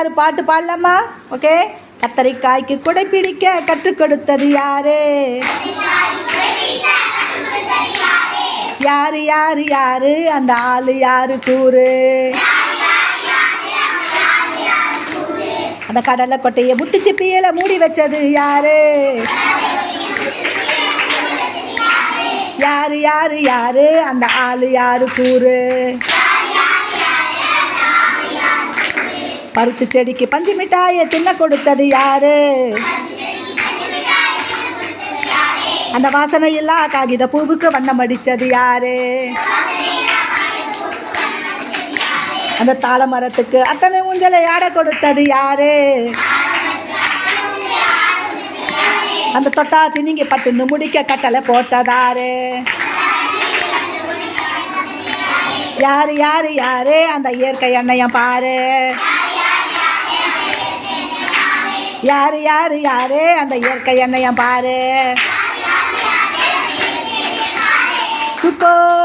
யாரு பாட்டு பாடலாமா? ஓகே கத்தரிக்காய்க்கு குடை பிடிக்க கற்றுக் கொடுத்தது யாரு? யாரு யாரு யாரு? அந்த ஆளு யாரு கூறு? அந்த கடலை கொட்டையை முட்டு பியல மூடி வச்சது யாரு? யாரு யாரு யாரு? அந்த ஆளு யாரு கூறு? பருத்து செடிக்கு பஞ்சு மிட்டாயை தின்ன கொடுத்தது யாரு? அந்த வாசனை இல்லா காகித பூவுக்கு வண்ணம் அடித்தது யாரு? அந்த தாள மரத்துக்கு அத்தனை ஊஞ்சலை ஆட கொடுத்தது யாரு? அந்த தொட்டாசி நீங்க பட்டுன்னு முடிக்க கட்டளை போட்டதாரு யாரு? யாரு யாரு அந்த இயற்கை எண்ணெயம் பாரு. யாரு யாரு யாரு? அந்த இயற்கை எண்ணெயம் பாரு. சுக்கோ.